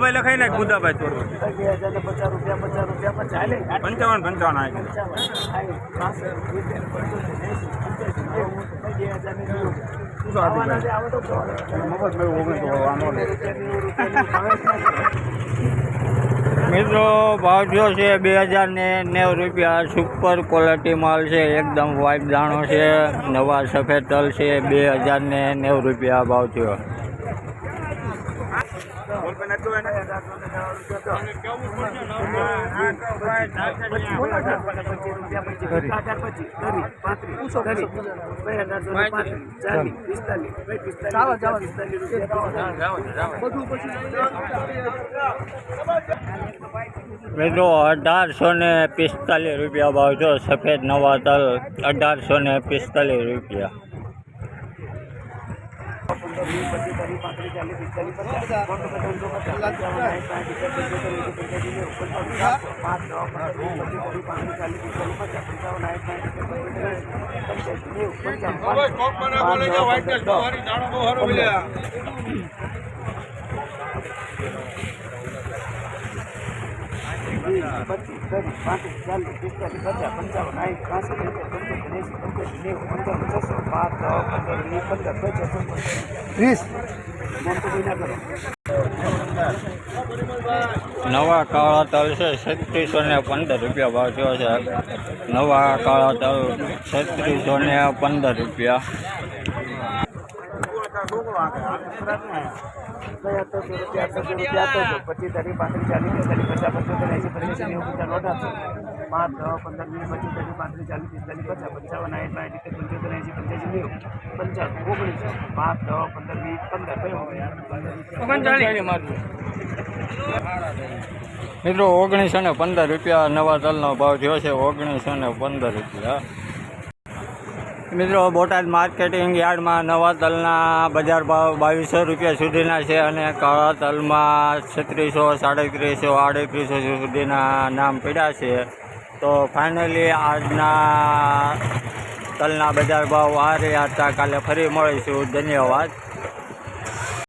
ભાઈ લખાઈ નાખ બુધાભાઈ ચોરવા પંચાવન પંચાવન. મિત્રો, ભાવ થયો છે બે હજાર ને નેવું રૂપિયા. સુપર ક્વોલિટી માલ છે, એકદમ વ્હાઈટ દાણો છે, નવા સફેદ તલ છે, બે હજાર ને નેવું રૂપિયા ભાવ થયો. મિત્રો અઢારસો ને પિસ્તાલીસ રૂપિયા ભાવ છો. સફેદ નવા તલ અઢારસો ને પિસ્તાલીસ રૂપિયા. પંદર, વીસ, પચીસ, ત્રીસ, પાંત્રીસ, ચાલીસ, પિસ્તાલીસ, પચાસ, પંદર, પચાસ, પચાસ, પંચાવન, સાઠ, સાઠ, પંચોતેર, એંસી, પંચ્યાસી, સાતસો, પાંચ, દસ, પંદર, વીસ, પચીસ, પાંત્રીસ, ચાલીસ, પિસ્તાલીસ, પચાસ, પંચાવન, સાઠ, સાઠ, પંચોતેર, પંચ્યાસી, પંચાણું, પાંચ, દસ, પંદર. વીસ, પચીસ, ત્રીસ, પાંત્રીસ, ચાલીસ, પચાસ, છસો, પાંચ, દસ, પંદર, વીસ, પંદર, પચાસ, ત્રીસ. નવા કાળા તલ છે છત્રીસો ને પંદર રૂપિયા ભાવ થયો છે નવા કાળા તલ છત્રીસો ને પંદર રૂપિયા ગયા તો રૂપિયા, આઠસો રૂપિયા પચીસ, ત્રીસ, પાંત્રીસ, ચાલીસ, પચાસ, પંચોતેર, એંસી, પંચ્યાસી, નેવું, પંચાણું, પાંચ, દસ, પંદર, વીસ, પચીસ, ત્રીસ, પાંત્રીસ, ચાલીસ, પિસ્તાલીસ, પચાસ, પંચાવન, સાઠ, સાઠ, સિત્તેર, પંચોતેર, એંસી, પંચ્યાસી, નેવું, પંચાવન ઓગણીસ પાંચ, દસ, પંદર, વીસ, પંદર, કયો મિત્રો ઓગણીસો ને પંદર રૂપિયા નવા તલનો ભાવ થયો છે. ઓગણીસો ને પંદર રૂપિયા. મિત્રો, બોટાદ માર્કેટિંગ યાર્ડમાં નવા તલના બજાર ભાવ બાવીસો રૂપિયા સુધીના છે અને કાળા તલમાં છત્રીસો, સાડત્રીસો, આડત્રીસો સુધીના નામ પડ્યા છે. તો ફાઇનલી આજના તલના બજાર ભાવ આ રહ્યા હતા. કાલે ફરી મળીશું. ધન્યવાદ.